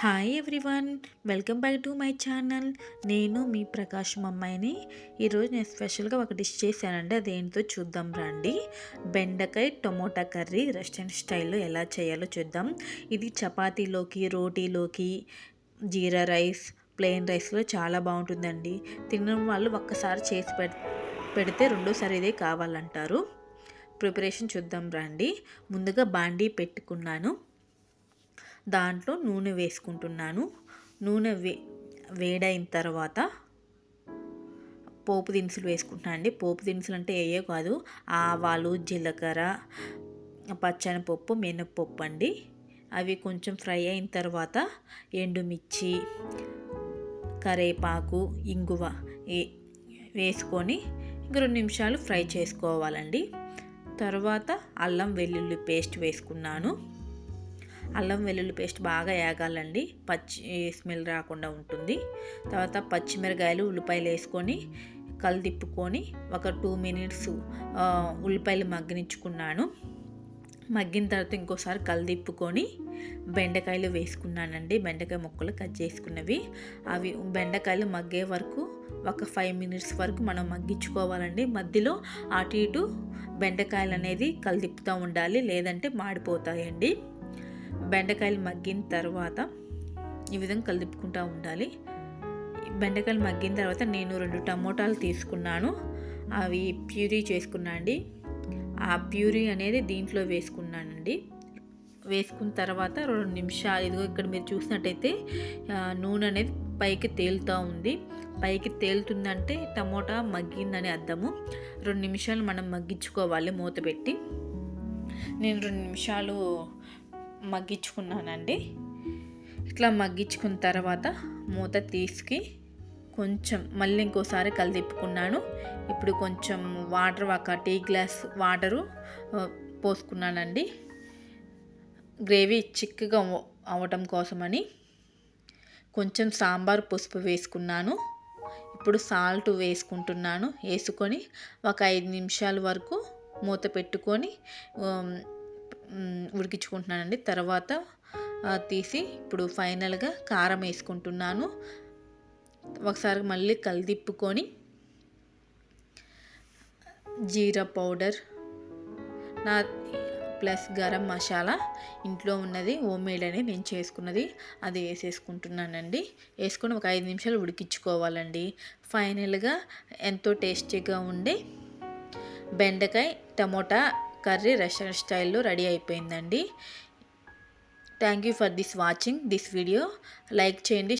Hi everyone welcome back to my channel నేను మీ ప్రకాశం అమ్మాయిని. ఈరోజు నేను స్పెషల్గా ఒక డిష్ చేశానండి అదేంటో చూద్దాం రండి. బెండకాయ టొమాటో కర్రీ రెస్టారెంట్ స్టైల్లో ఎలా చేయాలో చూద్దాం. ఇది చపాతీలోకి రోటీలోకి జీరా రైస్ ప్లెయిన్ రైస్లో చాలా బాగుంటుందండి. తినడం వాళ్ళు ఒక్కసారి చేసి పెడితే రెండోసారి ఇదే కావాలంటారు. ప్రిపరేషన్ చూద్దాం రండి. ముందుగా బాండీ పెట్టుకున్నాను. దాంట్లో నూనె వేసుకుంటున్నాను. నూనె వే వేడైన తర్వాత పోపు దినుసులు వేసుకుంటున్నాను అండి. పోపు దినుసులు అంటే ఏయో కాదు ఆవాలు జీలకర్ర పచ్చనిపప్పు మినప్పప్పు అండి. అవి కొంచెం ఫ్రై అయిన తర్వాత ఎండుమిర్చి కరేపాకు ఇంగువ వేసుకొని ఇంక రెండు నిమిషాలు ఫ్రై చేసుకోవాలండి. తర్వాత అల్లం వెల్లుల్లి పేస్ట్ వేసుకున్నాను. అల్లం వెల్లుల్లి పేస్ట్ బాగా వేగాలండి పచ్చి స్మెల్ రాకుండా ఉంటుంది. తర్వాత పచ్చిమిరకాయలు ఉల్లిపాయలు వేసుకొని కలిదిప్పుకొని ఒక టూ మినిట్స్ ఉల్లిపాయలు మగ్గనించుకున్నాను మగ్గిన తర్వాత ఇంకోసారి కలిదిప్పుకొని బెండకాయలు వేసుకున్నానండి. బెండకాయ ముక్కలు కట్ చేసుకున్నవి. అవి బెండకాయలు మగ్గే వరకు ఒక ఫైవ్ మినిట్స్ వరకు మనం మగ్గించుకోవాలండి. మధ్యలో అటు ఇటు బెండకాయలు అనేది కలిదిప్పుతూ ఉండాలి లేదంటే మాడిపోతాయండి. బెండకాయలు మగ్గిన తర్వాత ఈ విధంగా కలుపుకుంటూ ఉండాలి. బెండకాయలు మగ్గిన తర్వాత నేను రెండు టమోటాలు తీసుకున్నాను. అవి ప్యూరీ చేసుకున్నా అండి. ఆ ప్యూరీ అనేది దీంట్లో వేసుకున్నానండి. వేసుకున్న తర్వాత రెండు నిమిషాలు ఇదిగో ఇక్కడ మీరు చూసినట్టయితే నూనె అనేది పైకి తేలుతూ ఉంది. పైకి తేలుతుందంటే టమోటా మగ్గిందని అర్థము. రెండు నిమిషాలు మనం మగ్గించుకోవాలి మూత పెట్టి. నేను రెండు నిమిషాలు మగ్గించుకున్నానండి. ఇట్లా మగ్గించుకున్న తర్వాత మూత తీసుకి కొంచెం మళ్ళీ ఇంకోసారి కలిదిప్పుకున్నాను. ఇప్పుడు కొంచెం వాటర్ ఒక టీ గ్లాస్ వాటరు పోసుకున్నానండి. గ్రేవీ చిక్కగా అవ్వటం కోసమని కొంచెం సాంబార్ పసుపు వేసుకున్నాను. ఇప్పుడు సాల్ట్ వేసుకుంటున్నాను. వేసుకొని ఒక ఐదు నిమిషాల వరకు మూత పెట్టుకొని ఉడికించుకుంటున్నానండి. తర్వాత తీసి ఇప్పుడు ఫైనల్గా కారం వేసుకుంటున్నాను. ఒకసారి మళ్ళీ కలిదిప్పుకొని జీరా పౌడర్ నా ప్లస్ గరం మసాలా ఇంట్లో ఉన్నది హోమ్ మేడ్ నేను చేసుకున్నది అది వేసేసుకుంటున్నానండి. వేసుకొని ఒక ఐదు నిమిషాలు ఉడికించుకోవాలండి. ఫైనల్గా ఎంతో టేస్టీగా ఉండే బెండకాయ టమోటా కర్రీ రెస్టారెంట్ స్టైల్లో రెడీ అయిపోయిందండి. Thank you for this watching this video like చేయండి